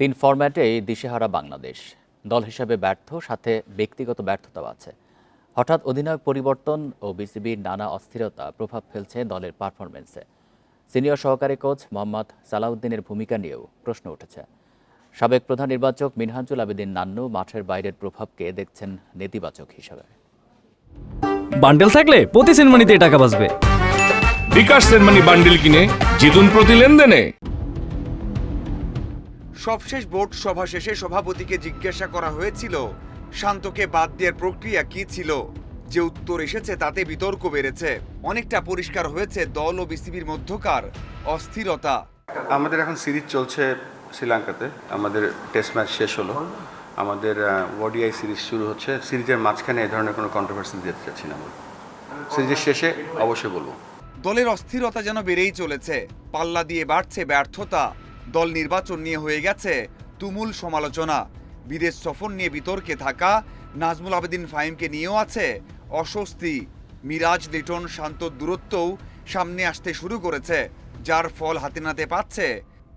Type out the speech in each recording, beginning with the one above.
তিন ফরম্যাটেই দিশেহারা বাংলাদেশ। দল হিসাবে ব্যর্থ সাথে ব্যক্তিগত ব্যর্থতাও আছে। হঠাৎ অধিনায়ক পরিবর্তন ও বিসিবির নানা অস্থিরতা প্রভাব ফেলছে দলের পারফরমেন্সে সিনিয়র সহকারী কোচ মোহাম্মদ সালাউদ্দিনের ভূমিকা নিয়েও প্রশ্ন উঠেছে। সাবেক প্রধান নির্বাচক মিনহাজুল আবেদিন নান্নু মাঠের বাইরের প্রভাবকে দেখছেন নেতিবাচক হিসাবে। বান্ডেল থাকলে প্রতি সেনমানিতে টাকা বাঁচবে। বিকাশ সেনমানি বান্ডিল কিনে জিতুন প্রতি লেনদেনে। সবশেষ বোর্ড সভা শেষে সভাপতিকে জিজ্ঞাসা করা হয়েছিল শান্তকে বাদ দেওয়ার প্রক্রিয়া কি ছিল? যে উত্তর এসেছে তাতে বিতর্ক বেড়েছে। অনেকটা পরিষ্কার হয়েছে দল ও বিসিবির মধ্যকার অস্থিরতা। আমাদের এখন সিরিজ চলছে শ্রীলঙ্কাতে। আমাদের টেস্ট ম্যাচ শেষ হলো। আমাদের ওডিআই সিরিজ শুরু হচ্ছে। সিরিজের মাঝখানে এই ধরনের কোনো কন্ট্রোভার্সি দিতে চাচ্ছি না আমরা। সিরিজের শেষে অবশ্যই বলব। দলের অস্থিরতা যেন বেড়েই চলেছে। পাল্লা দিয়ে বাড়ছে ব্যর্থতা। দল নির্বাচন নিয়ে হয়ে গেছে তুমুল সমালোচনা। বিদেশ সফর নিয়ে বিতর্কে থাকা নাজমুল আবেদিন ফাহিমকে নিয়েও আছে অস্বস্তি। মিরাজ লিটন শান্ত দূরত্বও সামনে আসতে শুরু করেছে, যার ফল হাতে নাতে পাচ্ছে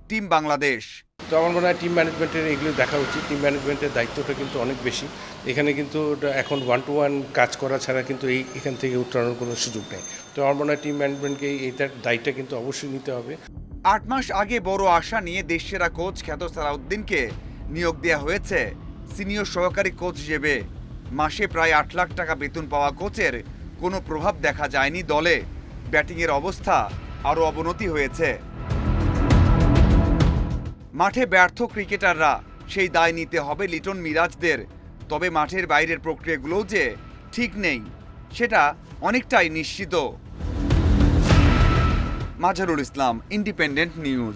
টিম বাংলাদেশ। তো আমার মনে হয় টিম ম্যানেজমেন্টের এগুলো দেখা উচিত। টিম ম্যানেজমেন্টের দায়িত্বটা কিন্তু অনেক বেশি। এখানে কিন্তু এখন ওয়ান টু ওয়ান কাজ করা ছাড়া কিন্তু এই এখান থেকে উত্তরণের কোনো সুযোগ নেই। তো আমার মনে হয় টিম ম্যানেজমেন্টকে এইটার দায়িত্বটা কিন্তু অবশ্যই নিতে হবে। আট মাস আগে বড় আশা নিয়ে দেশসেরা কোচ খ্যাত সালাউদ্দিনকে নিয়োগ দেওয়া হয়েছে সিনিয়র সহকারী কোচ হিসেবে। মাসে প্রায় আট লাখ টাকা বেতন পাওয়া কোচের কোনো প্রভাব দেখা যায়নি দলে। ব্যাটিংয়ের অবস্থা আরও অবনতি হয়েছে। মাঠে ব্যর্থ ক্রিকেটাররা সেই দায় নিতে হবে লিটন মিরাজদের। তবে মাঠের বাইরের প্রক্রিয়াগুলোও যে ঠিক নেই, সেটা অনেকটাই নিশ্চিত। মাঝারুল ইসলাম ইন্ডিপেন্ডেন্ট নিউজ